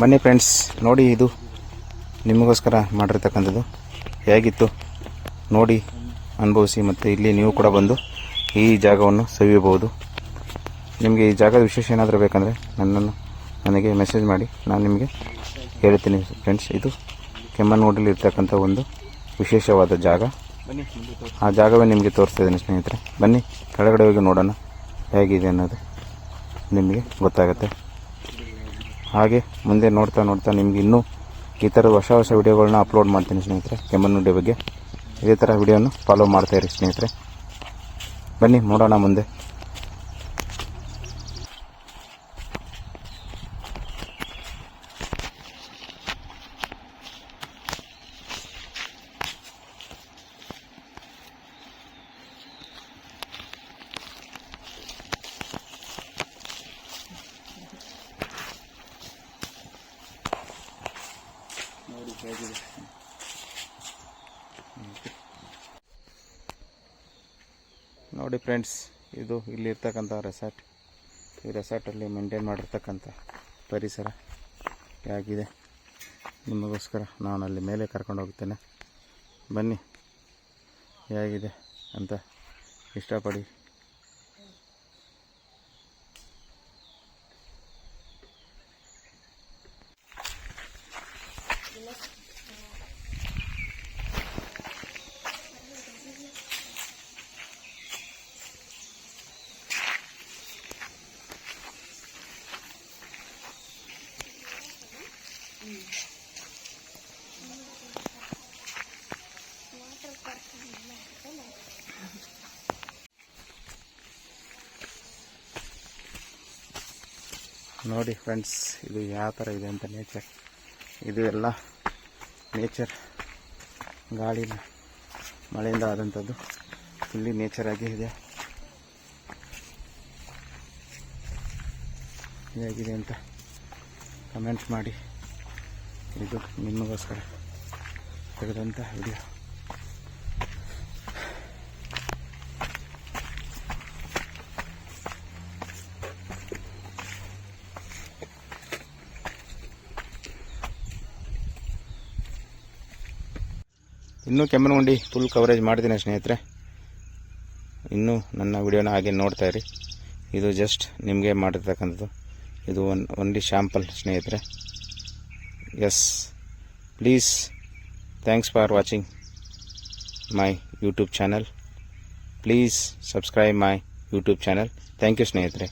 ಬನ್ನಿ ಫ್ರೆಂಡ್ಸ್ ನೋಡಿ ಇದು. ನಿಮಗೋಸ್ಕರ ಮಾಡಿರ್ತಕ್ಕಂಥದ್ದು. ಹೇಗಿತ್ತು? ನೋಡಿ, ಅನುಭವಿಸಿ ಮತ್ತು ಇಲ್ಲಿ ನೀವು ಕೂಡ ಬಂದು ಈ ಜಾಗವನ್ನು ಸವಿಯಬಹುದು. ನಿಮಗೆ ಈ ಜಾಗದ ವಿಶೇಷ ಏನಾದರೂ ಬೇಕಂದರೆ ನನ್ನನ್ನು ನನಗೆ ಮೆಸೇಜ್ ಮಾಡಿ. ನಾನು ನಿಮಗೆ ಹೇಳ್ತೀನಿ ಫ್ರೆಂಡ್ಸ್ ಇದು ಕೆಮ್ಮನೋಡಲ್ಲಿ ಇರ್ತಕ್ಕಂಥ ಒಂದು ವಿಶೇಷವಾದ ಜಾಗ. ಆ ಜಾಗವೇ ನಿಮಗೆ ತೋರಿಸ್ತಾ ಇದ್ದೀನಿ ಸ್ನೇಹಿತರೆ. ಬನ್ನಿ ಕೆಳಗಡೆ ಹೋಗಿ ನೋಡೋಣ ಹೇಗಿದೆ ಅನ್ನೋದು ನಿಮಗೆ ಗೊತ್ತಾಗುತ್ತೆ. ಹಾಗೆ ಮುಂದೆ ನೋಡ್ತಾ ನೋಡ್ತಾ ನಿಮ್ಗೆ ಇನ್ನೂ ಈ ಥರ ಹೊಸ ಹೊಸ ವಿಡಿಯೋಗಳನ್ನ ಅಪ್ಲೋಡ್ ಮಾಡ್ತೀನಿ ಸ್ನೇಹಿತರೆ ಕೆಮ್ಮಣ್ಣುಡ್ಡಿ ಬಗ್ಗೆ. ಇದೇ ಥರ ವಿಡಿಯೋನ ಫಾಲೋ ಮಾಡ್ತಾಯಿರಿ ಸ್ನೇಹಿತರೆ. ಬನ್ನಿ, ನೋಡೋಣ ಮುಂದೆ. ನೋಡಿ ಫ್ರೆಂಡ್ಸ್, ಇದು ಇಲ್ಲಿರ್ತಕ್ಕಂಥ ರೆಸಾರ್ಟ್ ಈ ರೆಸಾರ್ಟಲ್ಲಿ ಮೇಂಟೈನ್ ಮಾಡಿರ್ತಕ್ಕಂಥ ಪರಿಸರ ಹೇಗಿದೆ. ನಿಮಗೋಸ್ಕರ ನಾನು ಅಲ್ಲಿ ಮೇಲೆ ಕರ್ಕೊಂಡು ಹೋಗ್ತೇನೆ. ಬನ್ನಿ, ಹೇಗಿದೆ ಅಂತ ಇಷ್ಟಪಡಿ ನೋಡಿ ಫ್ರೆಂಡ್ಸ್, ಇದು ಯಾವ ಥರ ಇದೆ ಅಂತ ನೇಚರ್ ಇದು ಎಲ್ಲ ನೇಚರ್ ಗಾಳಿ ಮಳೆಯಿಂದ ಆದಂಥದ್ದು. ಇಲ್ಲಿ ನೇಚರ್ ಆಗಿ ಇದೆ. ಹೇಗಿದೆ ಅಂತ ಕಮೆಂಟ್ ಮಾಡಿ. ಇದು ನಿಮಗೋಸ್ಕರ ತೆಗೆದಂತ ವಿಡಿಯೋ ಇನ್ನೂ ಕೆಮ್ಮನಗುಂಡಿ ಫುಲ್ ಕವರೇಜ್ ಮಾಡ್ತೀನಿ ಸ್ನೇಹಿತರೆ. ಇನ್ನೂ ನನ್ನ ವಿಡಿಯೋನ ಹಾಗೆ ನೋಡ್ತಾ ಇರಿ. ಇದು ಜಸ್ಟ್ ನಿಮಗೆ ಮಾಡಿರ್ತಕ್ಕಂಥದ್ದು. ಇದು ಒನ್ ಒನ್ಲಿ ಶ್ಯಾಂಪಲ್ ಸ್ನೇಹಿತರೆ. yes please thanks for watching my YouTube channel please subscribe my YouTube channel thank you ಸ್ನೇಹಿತರೆ